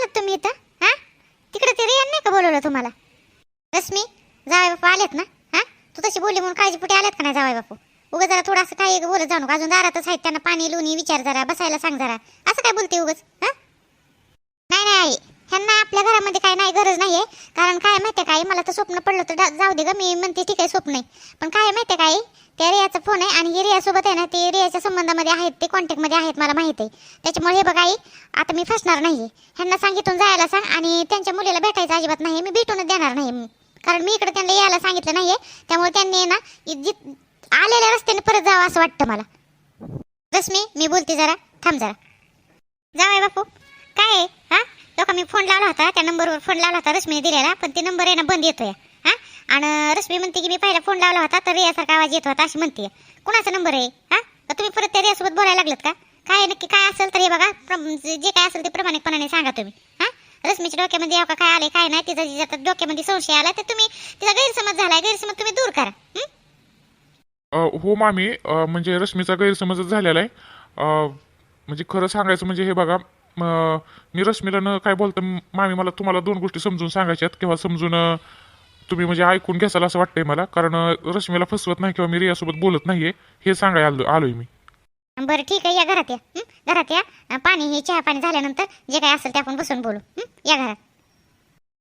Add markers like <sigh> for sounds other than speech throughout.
आलात तुम्ही इथं? हा? तिकडे ते रियान नाही का बोलवलं तुम्हाला? रश्मी जावाय बापू आलेत ना? हा? तू तशी बोलली म्हणून काळजीपुटी आलेत का नाही जावाय बापू? उगाच जरा थोडंसं काही बोलत जाऊ नका. अजून दारातच आहेत त्यांना पाणी लोणी विचार जरा बसायला सांग जरा. असं काय बोलते उगाच? हा? नाही नाही आई. ह्यांना आपल्या घरामध्ये काय नाही गरज नाही आहे कारण काय माहिती काय? मला तर स्वप्न पडलं तर जाऊ दे ग मी म्हणते ठीक आहे स्वप्न आहे. पण काय माहिती काय? त्या रियाचा फोन आहे आणि हे रियासोबत आहे ना ते रियाच्या संबंधामध्ये आहेत ते कॉन्टॅक्टमध्ये आहेत मला माहिती आहे. त्याच्यामुळे हे बघा आई आता मी फसणार नाही ह्यांना सांगितून जायला सांग आणि त्यांच्या मुलीला भेटायचं अजिबात नाही मी भेटूनच देणार नाही कारण मी इकडे त्यांना यायला सांगितलं नाही आहे त्यामुळे त्यांनी आहे ना जित जी- आलेल्या रस्त्याने परत जावं असं वाटतं मला. रश्मी मी बोलते जरा थांब जरा. जाऊ आहे बापू. काय आहे? हां? लोक मी फोन लावला होता त्या नंबरवर फोन लावला होता रश्मीने दिलेला पण ते नंबर आहे ना बंद येतोय हा? आणि रश्मी म्हणते की मी पहिला फोन लावला होता तर रियासारखा आवाज येत होता अशी म्हणते. कुणाचा नंबर आहे हा? तुम्ही परत त्या रियासोबत बोलायला लागलात का? काय नक्की काय असेल तर हे बघा प्रम- जे काय असेल ते प्रामाणिकपणाने सांगा तुम्ही हा? रश्मीच्या डोक्यामध्ये यावं का काय आले काय नाही तिचा जिजा डोक्यामध्ये संशय आला तर तुम्ही तिचा गैरसमज झालाय गैरसमज तुम्ही दूर करा हो? मामी म्हणजे रश्मीचा गैरसमजच झालेला आहे. म्हणजे खरं सांगायचं म्हणजे हे बघा म, मी रश्मीला न काय बोलतं म- मामी मला तुम्हाला दोन गोष्टी समजून सांगायच्यात किंवा समजून तुम्ही म्हणजे ऐकून घ्याल असं वाटतंय मला कारण रश्मीला फसवत नाही किंवा मी रियासोबत बोलत नाहीये हे सांगाय आलो आलोय मी. बरं ठीक आहे या घरात या. हं? घरात या. अं, पाणी हे चहा पाणी झाल्यानंतर जे काय असेल ते आपण बसून बोलू. हं? या घरात.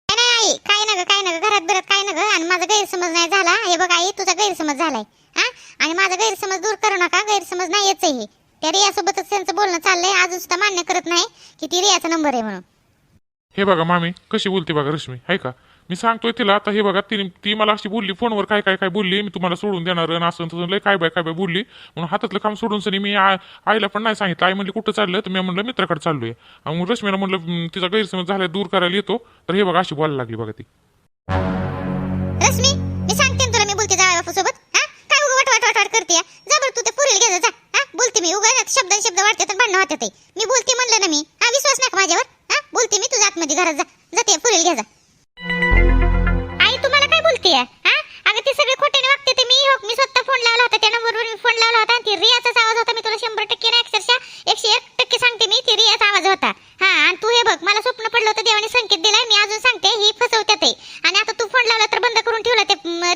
नाही, नाही आई काय नग काय नग? घरात बरत काय नग? आणि माझा गैरसमज नाही झाला? हे बघ आई तुझा गैरसमज झालाय. हा? आणि माझा गैरसमज दूर करू नका. गैरसमज नाहीच आहे हे. त्या रियासोबतच त्यांचं बोलणं चाललंय अजून सुद्धा मान्य करत नाही की ती रियाचा नंबर आहे म्हणून. हे बघा मामी कशी बोलते बघा रश्मी आहे का? मी सांगतोय तिला आता हे बघा ती ती मला अशी बोलली फोनवर काय काय काय बोलली मी तुम्हाला सोडून देणार आणि असं तसं लय काय बाय काय बाय बोलली म्हणून हातातलं काम सोडून सनी मी आ- आईला पण नाही सांगितलं. आई म्हणली कुठं चाललं? तर मी म्हणलं मित्राकडे चाललोय. आणि मग रश्मीला म्हणलं तिचा गैरसमज झाला दूर करायला येतो. तर हे बघा अशी बोलायला लागली बघा ती. मी उगाच शब्द शब्द वाटते तर भांडणं होते ते. मी बोलते म्हणलं ना मी. हा विश्वास नका माझ्यावर. हा बोलते मी तुझ्या आतमध्ये घरात जा. जाते पुरेल घ्या जा. आई तुम्हाला काय बोलते हा? अगं ते सगळे खोट्याने वागते ते मी. हो मी स्वतः फोन लावला होता त्या नंबरवर मी फोन लावला होता ती रियाचाच आवाज होता. मी तुला शंभर टक्के ना अक्षरशः एकशे एक टक्के सांगते मी ती रियाचा आवाज होता. हा आणि तू हे बघ मला स्वप्न पडलं होतं देवाने संकेत दिलाय मी अजून सांगते ही फसवत्यात आहे आणि आता तू फोन लावला तर बंद करून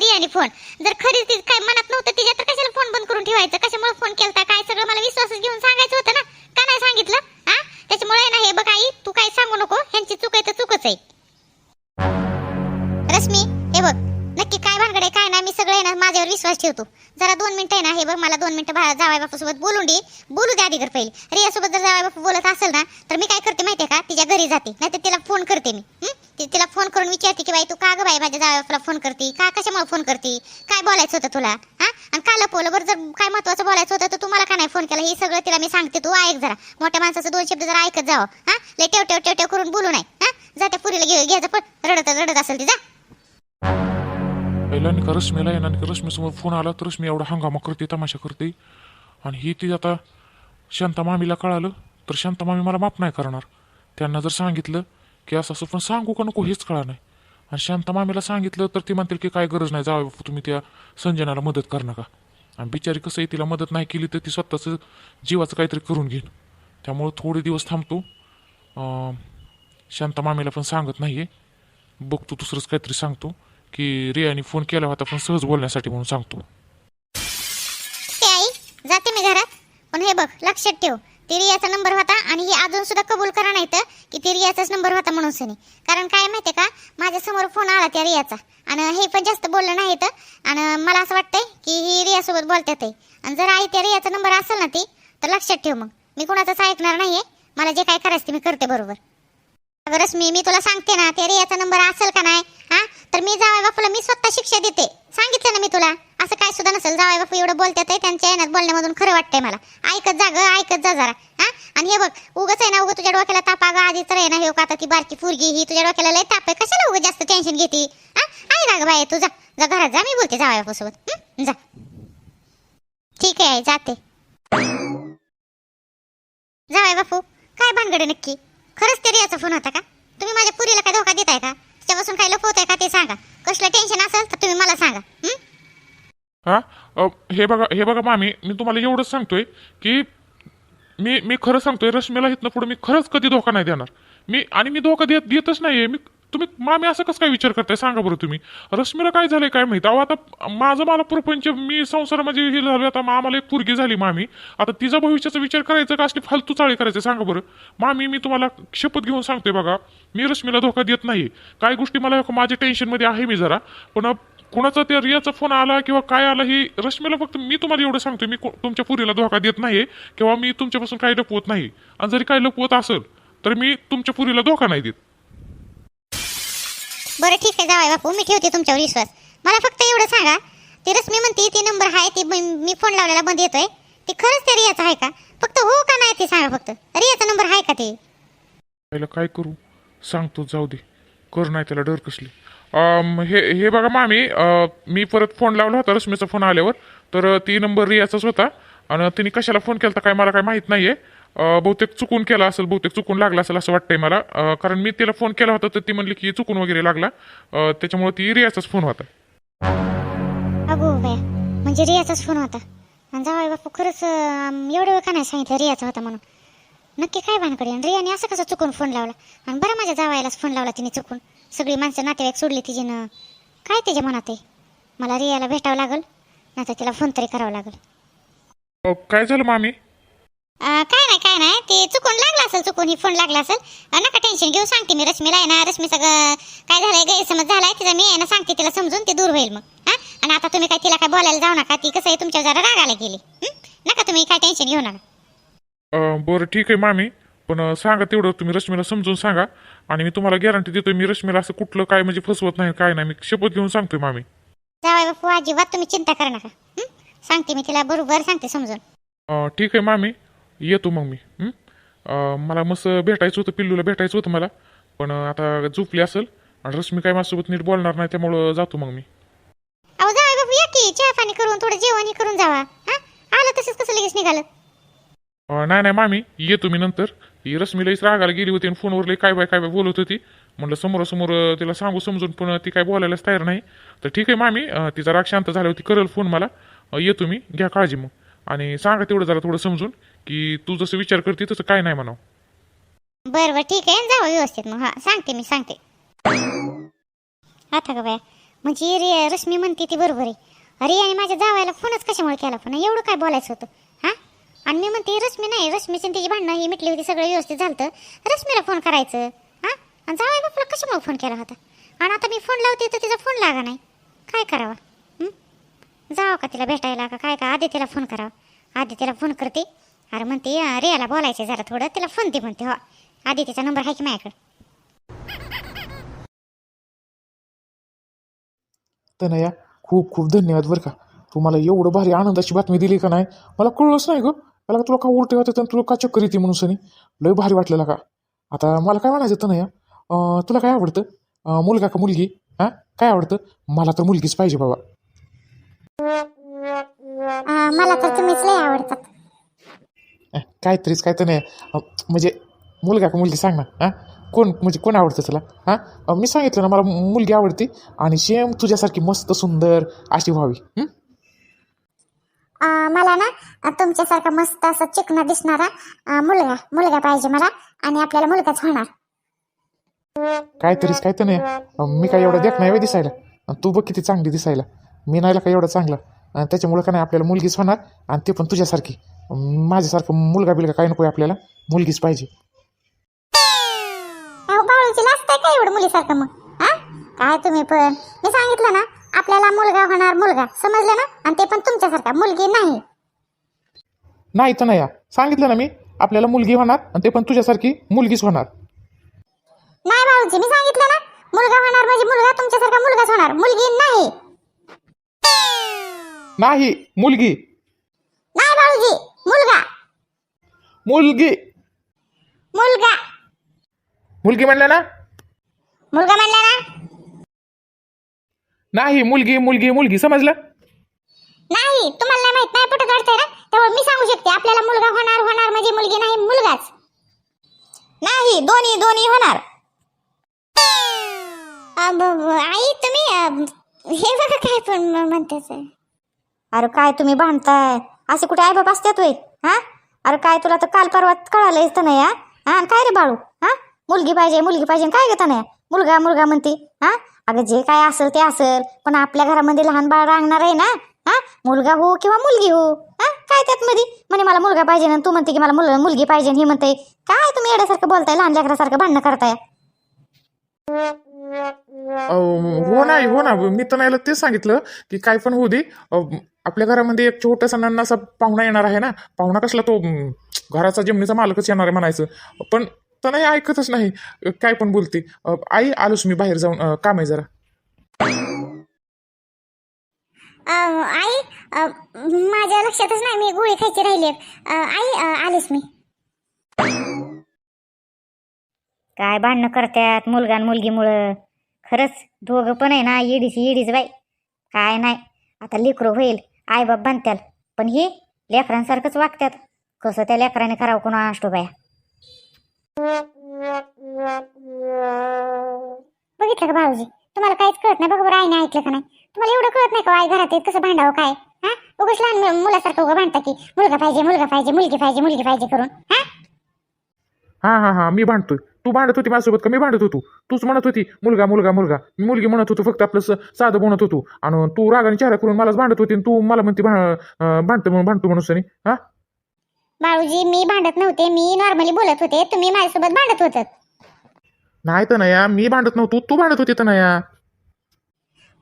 रियाने फोन जर खरीच ती काय मनात नव्हतं तिच्या तर कशाला फोन बंद करून ठेवायचं? कशामुळे फोन केलता? काय सगळं मला विश्वासच घेऊन सांगायचं होतं ना? का नाही सांगितलं? हा? त्याच्यामुळे ना हे बघ आई तू काय सांगू नको. ह्यांची चूक आहे तर चूकच आहे. रश्मी हे बघ. नक्की काय भानगड आहे काय ना मी सगळे ना माझ्यावर विश्वास ठेवतो. जरा दोन मिनिटं आहे ना हे बघ मला दोन मिनिटं बा- जावई बापूसोबत बोलून दे. बोलू द्या आधी कर पहिले. रियासोबत जर जावई बापू बोलत असेल ना तर मी काय करते माहितीये का? तिच्या घरी जाते. नाहीतर तिला फोन करते मी. हं? ती- तिला फोन करून विचारते की बाई तू का ग बाई माझ्या जावई बापूला फोन करते? का कशामुळे फोन करते? काय बोलायचं होतं तुला? हा? आणि का लपवलं बरं जर काय महत्वाचं बोलायचं होतं तर तुम्हाला का नाही फोन केला? हे सगळं तिला मी सांगते. तू ऐक जरा. मोठ्या माणसाचं दोन शब्द जरा ऐकत जावं. हा? लय टेव टेव टेव टेव करून बोलू नाही हा? जाते पुरीला घे घ्यायचं पण रडत रडत असेल ती जा. पहिला नाही का रश्मीला आहे ना आणि रश्मीसमोर फोन आला तर रश्मी एवढा हंगामा करते तमाशा करते आणि ही ती आता शांता मामीला कळालं तर शांता मामी मला माफ नाही करणार. त्यांना जर सांगितलं की असं असं पण सांगू का नको हेच कळा नाही. आणि शांता मामीला सांगितलं तर ती म्हणतील की काय गरज नाही जावे तुम्ही त्या संजनाला मदत कर नका. आणि बिचारी कसं आहे तिला मदत नाही केली तर ती स्वतःचं जीवाचं काहीतरी करून घेईन त्यामुळं थोडे दिवस थांबतो. शांता मामीला पण सांगत नाही आहे बघतो दुसरंच काहीतरी सांगतो. की रियाने फोन केला होता पण सहज बोलण्यासाठी म्हणून सांगतो. ते आई जाते मी घरात. पण हे बघ लक्षात ठेव. ते रियाचा नंबर होता आणि हे अजून सुद्धा कबूल करा नाही तर की ते रियाचाच नंबर होता म्हणून सनी. कारण काय माहितीये का माझ्यासमोर फोन आला त्या रियाचा. आणि हे पण जास्त बोललं नाही तर आणि मला असं वाटतंय की ही रियासोबत बोलतात आहे आणि जर आई त्या रियाचा नंबर असेल ना ती तर लक्षात ठेव मग. मी कुणाचाच ऐकणार नाहीये. मला जे काय करायचं ते मी करते बरोबर. अगं रश्मी मी तुला सांगते ना त्या रियाचा नंबर असेल का नाही हा? तर मी जावाय बापूला मी स्वतः शिक्षा देते. सांगितलं ना मी तुला? असं काय सुद्धा नसेल जावाय बापू एवढं बोलतात त्यांच्या येण्यात बोलण्यामधून खरं वाटतंय मला. ऐकत जा ग ऐकत जा जरा हा? आणि हे बघ उगच आहे ना उगं तुझ्या डोक्याला ताप अगं आधी तर आहे ना हे का आता ती बारकी फुरगी ही तुझ्या डोक्याला लय ताप आहे. कशाला उगं जास्त टेन्शन घेते? हा? आहे ना ग तू जा. जा घरात जा मी बोलते जावाय बापू सोबत जा. ठीक आहे जाते. जावाय बापू काय भानगड नक्की? खरंच ते रियाचा फोन होता का? तुम्ही माझ्या पुरीला काय धोका देताय का? तिच्यापासून काय लपवताय का ते सांगा. कसलं टेन्शन असेल तर तुम्ही मला सांगा हं? हा? अ, हे बघा हे बघा मामी मी तुम्हाला एवढंच सांगतोय की मी मी खरं सांगतोय रश्मीला इथनं पुढे मी खरंच कधी धोका नाही देणार. मी आणि मी धोका देत देतच नाहीये. मी तुम्ही मामी असं कसं काय विचार करताय? सांगा बरं तुम्ही. रश्मीला काय झालंय काय माहिती? अहो आता माझं मला प्रपंच मी संसार म्हणजे हे झालं आता आम्हाला एक पुरगी झाली मामी. आता तिचा भविष्याचा विचार करायचा का असली फालतू चाळी करायचं? सांगा बरं. मामी मी तुम्हाला शपथ घेऊन सांगतोय बघा. मी रश्मीला धोका देत नाही काही गोष्टी मला माझ्या टेन्शनमध्ये आहे मी जरा. पण कुणाचा त्या रियाचा फोन आला किंवा काय आला ही रश्मीला फक्त मी तुम्हाला एवढं सांगतोय. मी को- तुमच्या पुरीला धोका देत नाही किंवा मी तुमच्यापासून काही लपवत नाही. आणि जरी काही लपवत असेल तर मी तुमच्या पुरीला धोका नाही देत. बरं ठीक आहे जावाय बापू मी ठेवते तुमच्यावर विश्वास. मला फक्त एवढं सांगा ती रश्मी म्हणते ते नंबर आहे ते मी मी फोन लावलेला बंद येतोय. ते खरंच त्या रियाचा आहे का? फक्त हो का नाही ते सांगा फक्त. रियाचा नंबर आहे का ते? पहिलं काय करू? सांगतो जाऊ दे. कर नाही त्याला डर कसली. अम, हे हे बघा मामी अ, मी परत फोन लावला होता रश्मीचा फोन आल्यावर. तर ती नंबर रियाचाच होता. आणि तिने कशाला फोन केला काय मला काय माहीत नाही बहुतेक चुकून केला असेल बहुतेक चुकून लागला असेल असं वाटतंय मला. अ, कारण मी तिला फोन केला होता तर ती म्हणली की चुकून वगैरे लागला. अ, त्याच्यामुळे ती रियाचाच फोन होता. अगो बया म्हणजे रियाचाच फोन होता. आणि जावाय बापू खरंच अं, एवढं वेळ का नाही सांगितलं रियाचा होता म्हणून? नक्की काय भानकडे आणि रियाने असं कसं चुकून फोन लावला? आणि बरं माझ्या जावायलाच फोन लावला तिने चुकून. सगळी माणसं नातेवाईक सोडली तिच्यानं काय त्याच्या मनात आहे? मला रियाला भेटावं लागल नाही तर तिला फोन तरी करावं लागल. अ, काय झालं मामी? अं, काय नाही काय नाही. ते चुकून लागला असेल चुकून ही फोन लागला असेल. अं, नका टेन्शन घेऊ सांगते मी रश्मीला आहे ना रश्मीचं ग- काय झालंय गैरसमज झालाय तिचा मी आहे ना सांगते तिला समजून ते दूर होईल मग. हा? आणि आता तुम्ही काय तिला काय बोलायला जाऊ नका ती कसं आहे तुमच्या जरा रागाला गेली. हं? नका तुम्ही काय टेन्शन घेऊ नका. अ, बरं ठीक आहे मामी. पण अ, सांगा तेवढं तुम्ही रश्मीला समजून सांगा. आणि मी तुम्हाला गॅरंटी देतोय मी रश्मीला असं कुठलं काय म्हणजे फसवत नाही काय नाही. मी शपथ घेऊन सांगतोय मामी. जावाय बापू अजिबात तुम्ही चिंता करू नका. हं? सांगते मी तिला बरोबर सांगते समजून. अ, ठीक आहे मामी. येतो मग मी. हं? मला मस्त भेटायचं होतं पिल्लूला भेटायचं होतं मला. पण आता झोपली असेल आणि रश्मी काय माझ्यासोबत नीट बोलणार नाही त्यामुळं जातो मग मी. अहो जावाय बापू या की चहा पाणी करून थोडं जेवण हे करून जावा. हा? आलं तसंच कसं लगेच निघालं? अ, नाही नाही मामी येतो मी नंतर. ही रश्मीला इस रागाला गेली होती आणि फोनवर लई काय बाय काय बाय बोलत होती. म्हणलं समोरासमोर अ, तिला सांगू समजून पण ती काय बोलायलाच तयार नाही. तर ठीक आहे मामी अ, तिचा राग शांत झाला होती करेल फोन मला. अ, येतो मी घ्या काळजी मग. आणि सांगा तेवढं जरा थोडं समजून. की तू जसं विचार करते तसं काय नाही म्हणावं. बरं बरं ठीक आहे. जाऊ व्यवस्थित मग. हा सांगते मी सांगते. आता का बाया? म्हणजे रे रश्मी म्हणते ती बरोबर आहे. अरे आणि माझ्या जावायला फोनच कशामुळे केला फोन एवढं काय बोलायचं होतं? हा? आणि मी म्हणते रश्मी नाही रश्मीची आणि तिची भांडणं ही मिटली होती सगळं व्यवस्थित झालं रश्मीला फोन करायचं. हा? आणि जावाय बापूला कशामुळे फोन केला होता? आणि आता मी फोन लावते तर तिचा फोन लागा नाही. काय करावा? हं? जावं का तिला भेटायला का काय का? आधी तिला फोन करावा. आधी तिला फोन करते. अरे म्हणते अं, रियाला बोलायचं जरा थोडं तिला फोन दे म्हणते हो. आधी तिचा नंबर आहे की माझ्याकडे? तनया खूप खूप धन्यवाद बरं का. तू मला एवढं भारी आनंदाची बातमी दिली का नाही? मला कळलंच नाही ग. मला तुला का उलटे होते तुला का चक्कर येते म्हणून सनी? लय भारी वाटलेलं का आता मला काय म्हणायचं तनया? अं, तुला काय आवडतं? मुलगा का मुलगी? हां? काय आवडतं? मला तर मुलगीच पाहिजे बाबा. मला तर तुम्हीच लय आवडतात. काहीतरीच काय तर नाही म्हणजे मुलगा का मुलगी सांग ना हां? कोण म्हणजे कोण आवडतं तुला? हां? मी सांगितलं ना मला मुलगी आवडती आणि सेम तुझ्यासारखी मस्त सुंदर अशी व्हावी. हं? मला ना तुमच्यासारखा मस्त असा चिकना दिसणारा मुलगा मुलगा पाहिजे मला आणि आपल्याला मुलगाच होणार. काहीतरीच काय तर नाही मी काय एवढा देख नाही दिसायला? तू बघ किती चांगली दिसायला. मी नाही का एवढा चांगला. त्याच्यामुळं का नाही आपल्याला मुलगीच होणार आणि ते पण तुझ्यासारखी. माझ्यासारखं मुलगा बिलगा काय नको आपल्याला? मुलगीच पाहिजे. काय एवढं मुलीसारखं मग? हा? काय तुम्ही पण? मी सांगितलं ना आपल्याला मुलगा होणार मुलगा. समजलं ना? आणि ते पण तुमच्यासारखा मुलगी नाही. नाही तर नाही सांगितलं ना मी आपल्याला मुलगी होणार आणि ते पण तुझ्यासारखी मुलगीच होणार. नाही बाळूजी मी सांगितलं ना मुलगा होणार म्हणजे मुलगा तुमच्यासारखा मुलगाच होणार. मुलगी नाही. नाही मुलगी. नाही बाळूजी मुलगा. मुलगी. मुलगा. मुलगी म्हणलं ना? मुलगा म्हणला ना? नाही मुलगी मुलगी मुलगी समजलं? नाही तुम्हाला माहीत नाही पटत वाटतंय ना? त्यामुळे मी सांगू शकते आपल्याला मुलगा होणार होणार म्हणजे मुलगी नाही मुलगाच. नाही दोन्ही दोन्ही होणार. अब- आई तुम्ही अब, हे बघा काय पण म्हणतेच आहे. अरे काय तुम्ही भांडताय? असे कुठे आई बाप असतात वय हा? अरे काय तुला तर काल परवा कळालं असतं नाही या हा काय रे बाळू? हा? मुलगी पाहिजे मुलगी पाहिजे काय घेता नाही मुलगा मुलगा म्हणते हा? अगं जे काय असेल ते असेल पण आपल्या घरामध्ये लहान बाळ रांगणार आहे ना हा? मुलगा हो किंवा मुलगी हो हा? काय त्यात मध्ये म्हणे मला मुलगा पाहिजे ना तू म्हणते की मला मुल मुलगी पाहिजे ही म्हणते. काय तुम्ही एड्यासारखं बोलताय लहान लेकरासारखं भांडणं करताय? हो नाही हो ना. मी तर नाही तेच सांगितलं की काय पण होऊ दे. आपल्या घरामध्ये एक छोटासा नन्नासा पाहुणा येणार आहे ना. पाहुणा कसला तो घराचा जमिनीचा मालकच येणार आहे म्हणायचं. पण तर नाही ऐकतच नाही. काय पण बोलते. आई आलोच मी बाहेर जाऊन. काम आहे जरा. आई माझ्या लक्षातच नाही. मी गोळी खायची राहिली. आई आलेच मी. काय भांडणं करतात मुलगा आणि मुलगीमुळं? खरंच दोघं पण आहे ना येडीच येडीच बाई. काय नाही आता लेकरं होईल आई बाप बांधत्याल पण हे लेकरांसारखंच वागतात कसं त्या लेकराने करावं कोणा असतो बाया बघितलं का भाऊजी? तुम्हाला काहीच कळत नाही बघा बरं आईने ऐकलं का नाही. तुम्हाला एवढं कळत नाही का हो आई घरात येत कसं भांडावं काय? हा? उगाच लहान मुलासारखं उगा भांडता की मुलगा पाहिजे मुलगा पाहिजे मुलगी पाहिजे मुलगी पाहिजे करून. हा? हा हा हा मी भांडतोय. तू भांडत होती माझ्यासोबत का? मी भांडत होतो. तूच म्हणत होती मुलगा मुलगा मुलगा. मी मुलगी म्हणत होतो फक्त आपलं साधं म्हणत होतो. आणि तू रागाने चेहरा करून मलाच भांडत होती तू मला म्हणते भांडतो म्हणून भांडतो म्हणून सनी. हा? बाळूजी मी भांडत नव्हते. मी नॉर्मली बोलत होते. तुम्ही माझ्यासोबत भांडत होतात. नाही तर नाही मी भांडत नव्हतो. तू भांडत होती तर नाही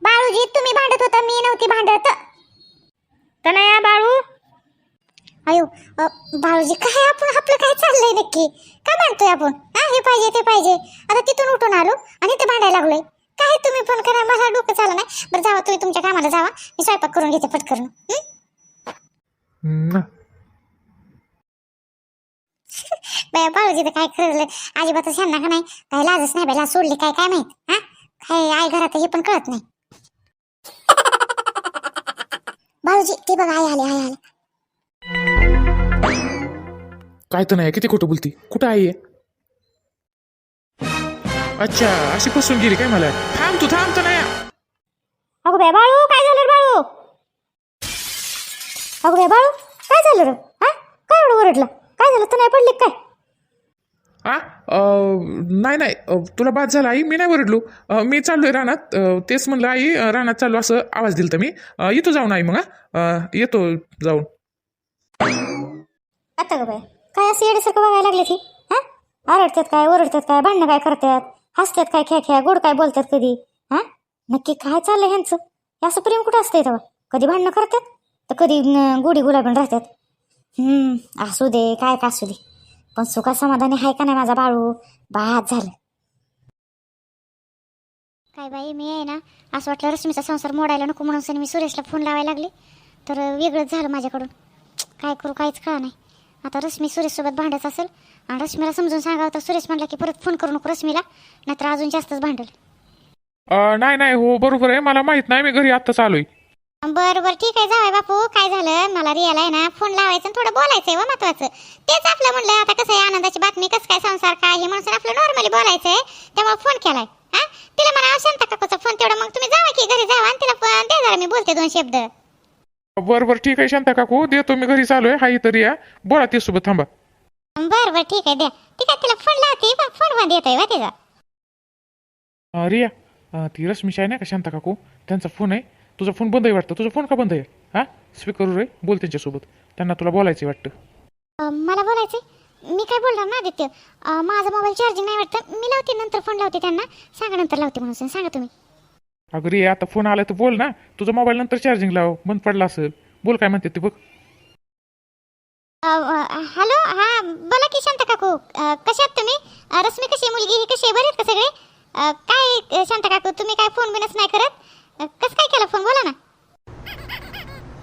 बाळूजी तुम्ही भांडत होता. मी नव्हती भांडत. तनया बाळू? अयो बाळूजी काय आपण आपलं काय चाललंय नक्की? काय म्हणतोय आपण? हा हे पाहिजे ते पाहिजे. आता तिथून उठून आलो आणि ते भांडायला लागलोय. काय तुम्ही पण करा मला डोकं चाललं नाही. बरं जावा तुम्ही तुमच्या कामाला जावा. मी स्वयंपाक करून घेते पटकन हं? बाय बाळूजी तर काय खरं अजिबातच ह्यांना का नाही? काय लाजच नाही बायला सोडली काय काय माहीत? हा? काय आई घरात हे पण कळत नाही. <laughs> बाळूजी ते बघा आई आले आई आले. काय तर नाही किती खोटं बोलती? कुठं आई आहे? अच्छा अशी फसून गेली काय मला? थांब तू थांब तर नाही. अगो बाय बाळू काय झालं रे बाळू? अगो बाय बाळू काय झालं रे? हा? काय एवढं ओरडलं? काय झालं? तर नाही पडली का काय? हा अं, नाही नाही तुला बाद झाला आई मी नाही ओरडलो. मी चाललोय रानात. अं, तेच म्हणलं आई रानात चाललो असं आवाज दिलता मी. अं, येतो जाऊन आई मग येतो जाऊन. आता ग बाय काय असं येण्यासारखं बघायला लागले ती हा? आरडतात काय ओरडतात काय भांडणं काय करतात हसतात काय ख्या ख्या गोड काय बोलतात कधी? हा? नक्की काय चाललंय ह्यांचं? हे असं प्रेम कुठं असतंय तेव्हा? कधी भांडणं करतात तर कधी गोडी गुलाबीन राहतात हम्म असू दे काय का असू दे. पण सुखा समाधानी आहे का नाही माझा बाळू? बाद झालं. काय बाई मी आहे ना असं वाटलं रश्मीचा संसार मोडायला नको म्हणून मी सुरेशला फोन लावायला लागले. तर वेगळंच झालं माझ्याकडून. काय करू काहीच कळा नाही. आता रश्मी सुरेशसोबत भांडत असेल. आणि रश्मीला समजून सांगावं तर सुरेश म्हणला की परत फोन करू नको रश्मीला नाहीतर अजून जास्तच भांडल. नाही नाही हो बरोबर आहे. मला माहीत नाही मी घरी आत्ताच आलोय. बरं बरं ठीक आहे जावाय बापू. काय झालं? मला रियाला आहे ना फोन लावायचं आणि थोडं बोलायचं आहे महत्वाचं. तेच आपलं म्हणलं आता कसं आहे आनंदाची बातमी कसं काय संसार काय हे म्हणून आपलं नॉर्मली बोलायचं आहे त्यामुळे फोन केलाय. हा? तिला म्हणा शांता काकूचा फोन तेवढा. मग तुम्ही जावा की घरी जावा आणि तिला द्या जरा मी बोलते दोन शब्द. बरं बरं ठीक आहे शांता काकू देतो मी घरी चालू आहे हाई तरी या. बोला ते सोबत थांबा. बरं बरं ठीक आहे द्या ठीक आहे तिला फोन लावते? फोन वा तिचा? अं, रिया अं, ती रश्मीशी आहे ना का शांता काकू? त्यांचा फोन आहे. तुझा फोन बंद आहे वाटतं? तुझा फोन का बंद आहे? हा? स्पीकरवर आहे. बोल त्यांच्यासोबत. त्यांना तुला बोलायचं आहे वाटतं. अं, मला बोलायचंय? मी काय बोलणार ना आदित्य? अं, माझा मोबाईल चार्जिंग नाही वाटतं. मी लावते नंतर फोन लावते त्यांना. सांगा नंतर लावते म्हणून. सांगा तुम्ही. अगं रे आता फोन आला तर बोल ना. तुझा मोबाईल नंतर चार्जिंग लाव. बंद पडला असेल. बोल काय म्हणते ते बघ. हॅलो हा बोला की शांता काकू. कशा आहात तुम्ही? रश्मी कशी आहे? मुलगी ही कशी आहे? बरे आहेत का सगळे? काय अं, शांता काकू तुम्ही काय फोन बिनच नाही करत? कसं काय केलं फोन बोला ना.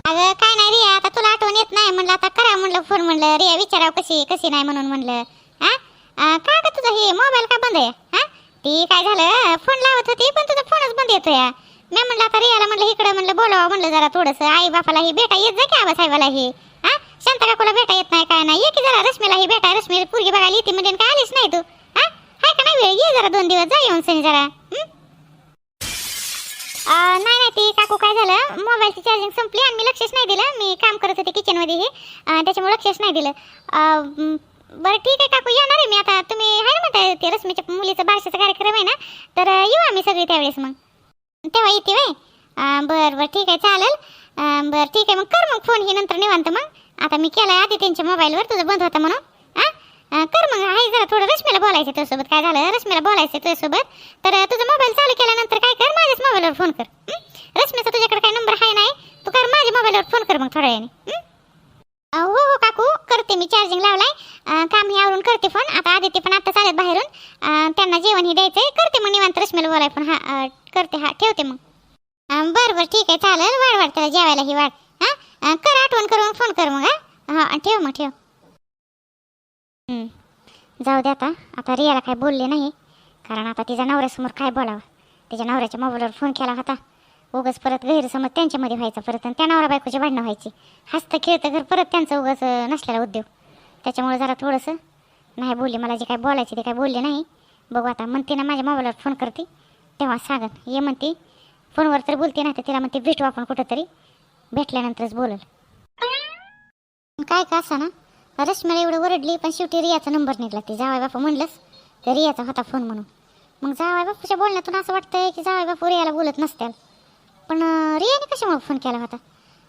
अगं काय नाही रिया आता तुला आठवण येत नाही. म्हणलं आता करा म्हणलं फोन म्हणलं. रिया विचारावं कशी कशी नाही म्हणून म्हणलं. हा? अं, का ग तुझं हे मोबाईल का बंद आहे? हा? ती काय झालं? फोन लावत होती पण तुझा फोनच बंद येतो या मी म्हणलं आता रियाला म्हणलं इकडं म्हणलं बोलावं म्हणलं जरा थोडंसं. आई बापाला ही भेटा येत जा की आबा साहेबाला ही. हा? शांता काकूला भेटा येत नाही काय नाही. ये की जरा रश्मीला ही भेटा. रश्मी पुरगी बघायला येते म्हणजे काय आलीच नाही तू. हा? हाय का नाही वेळ? ये जरा दोन दिवस जा येऊन सनी जरा. नाही नाही ती काकू काय झालं? मोबाईलची चार्जिंग संपली आणि मी लक्षच नाही दिलं. मी काम करत होते किचनमध्ये हे. त्याच्यामुळे लक्षच नाही दिलं. बरं ठीक आहे काकू येणार आहे मी आता. तुम्ही आहे ना म्हणताय ते रश्मीच्या मुलीचा बारशाचा कार्यक्रम आहे ना? तर येऊ आम्ही सगळे त्यावेळेस मग. तेव्हा येते वय बरं बरं ठीक आहे चालेल. बरं ठीक आहे मग कर मग फोन ही नंतर निवांत मग. आता मी केला आधी त्यांच्या मोबाईलवर तुझं बंद होता म्हणून. हां कर मग आहे जरा थोडं. रश्मीला बोलायचं तुझ्यासोबत काय झालं? रश्मीला बोलायचं तुझ्यासोबत. तर तुझा मोबाईल चालू केल्यानंतर काय कर? माझ्याच मोबाईलवर फोन कर. रश्मीचा तुझ्याकडे काय नंबर आहे नाही? तू कर माझ्या मोबाईलवर फोन कर मग थोड्या वेळाने. करते मी चार्जिंग लावलाय. काम हे आवरून करते फोन आता आदित्य पण आता चालेल बाहेरून. त्यांना जेवण हे द्यायचंय. करते मग निवांत रश्मीला बोलाय पण हा करते हा ठेवते मग. बरं बरं ठीक आहे. चालेल. वाढ वाढ त्याला जेवायला ही वाढ. हां? कर आठवण करून फोन कर मग हा? हां ठेव मग ठेव. जाऊ दे आता. आता रियाला काय बोलले नाही. कारण आता तिच्या नवऱ्यासमोर काय बोलावं? तिच्या नवऱ्याच्या मोबाईलवर फोन केला होता. उगाच परत गैरसमज त्यांच्यामध्ये व्हायचा परत आणि त्या नवरा बायकोची भांडणं व्हायची. हसतं खेळतं घर परत त्यांचं उगाच नसलेला उद्योग. त्याच्यामुळे जरा थोडंसं नाही बोलले. मला जे काय बोलायचे ते काय बोलले नाही. बघू आता म्हणते ना माझ्या मोबाईलवर फोन करते. तेव्हा सांगत ये म्हणते फोनवर तर बोलते ना तर तिला म्हणते भेटू आपण कुठंतरी. भेटल्यानंतरच बोलल. काय का असा ना रश्मीला एवढं ओरडली पण शेवटी रियाचा नंबर निघला. ते जावाय बापू म्हणलंच तर रियाचा होता फोन म्हणून. मग जावाय बापूच्या बोलण्यातून असं वाटतंय की जावाय बापू रियाला बोलत नसत्याल. पण रियाने कशामुळे फोन केला होता?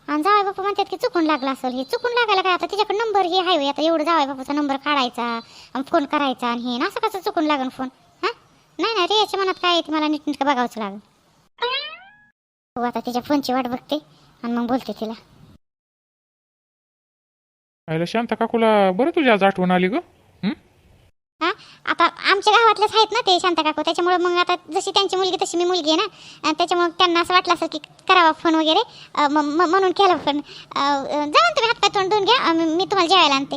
आणि जावाय बापू म्हणतात की चुकून लागला असेल हे. चुकून लागायला काय? आता तिच्याकडे नंबर हे आहे आता एवढं जावाय बापूचा नंबर काढायचा आणि फोन करायचा आणि हे. असं कसं चुकून लागेल फोन हां? नाही नाही रियाच्या मनात काय आहे ते मला नीटनीटकं बघावंच लागेल. हो आता तिच्या फोनची वाट बघते आणि मग बोलते तिला. आईला शांता काकूला बरं तुझी आज आठवण आली ग? हं? आता आमच्या गावातलेच आहेत ना ते शांता काकू. त्याच्यामुळे मग आता जशी त्यांची मुलगी तशी मी मुलगी आहे ना. त्याच्यामुळे त्यांना असं वाटलं असेल की करावा फोन वगैरे. म्हणून केला फोन जाऊन तुम्ही हातपाय तोंड धुवून घ्या. मी तुम्हाला जेवायला आणते.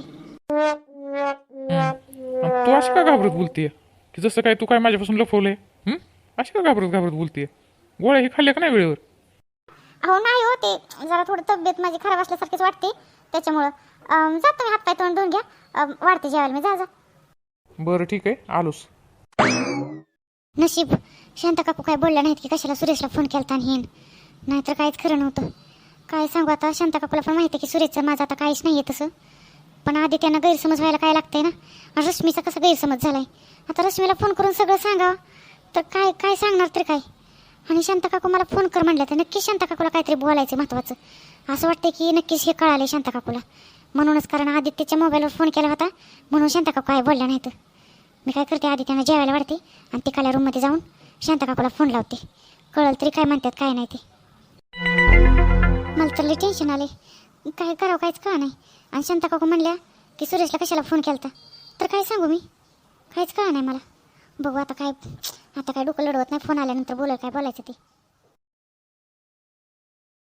आणि तू अशी का घाबरत बोलतीये? की जसं काय तू काय माझ्यापासून लपवलंय? हं? अशी का घाबरत घाबरत बोलतीये? गोळ्या हे खाल्ल्या का नाही वेळेवर? अहो नाही हो ते जरा थोडं तब्येत माझी खराब असल्यासारखीच वाटते. त्याच्यामुळं जा तुम्ही हातपाय तोंड धुवून घ्या. वाढते जेवायला मी. जा जा. बरं ठीक आहे. आलोस. नशीब. शांता काकू काय बोलल्या नाहीत की कशाला सुरेशला फोन केलता आणि हेन? नाहीतर काहीच खरं नव्हतं. काय सांगू आता? शांता काकूला पण माहिती आहे की सुरेशचं माझं आता काहीच नाही आहे तसं. पण आधी त्यांना गैरसमज व्हायला काय लागतंय ना? आणि रश्मीचा कसा गैरसमज झालाय? आता रश्मीला फोन करून सगळं सांगावं. तर काय काय सांगणार तरी काय? आणि शांता काकू मला फोन कर म्हणलं तर नक्कीच शांता काकूला काहीतरी बोलायचं महत्त्वाचं असं वाटतं की नक्कीच हे कळाले शांता काकूला. म्हणूनच कारण आदित्यच्या मोबाईलवर फोन केला होता. म्हणून शांता काकू काय बोलल्या नाहीत मी काय करते आधी जेवायला वाढते आणि तिकाल्या रूममध्ये जाऊन शांता काकूला फोन लावते. कळलं तरी काय म्हणतात काय नाही ते. मला तर लई टेन्शन आले काय करावं काहीच कळा नाही. आणि शांता काकू म्हणल्या की सुरेशला कशाला फोन केलता? तर काय सांगू मी? काहीच कळा नाही मला. बघू आता काय आता काय डोकं लढवत नाही फोन आल्यानंतर बोलायला काय बोलायचं ते.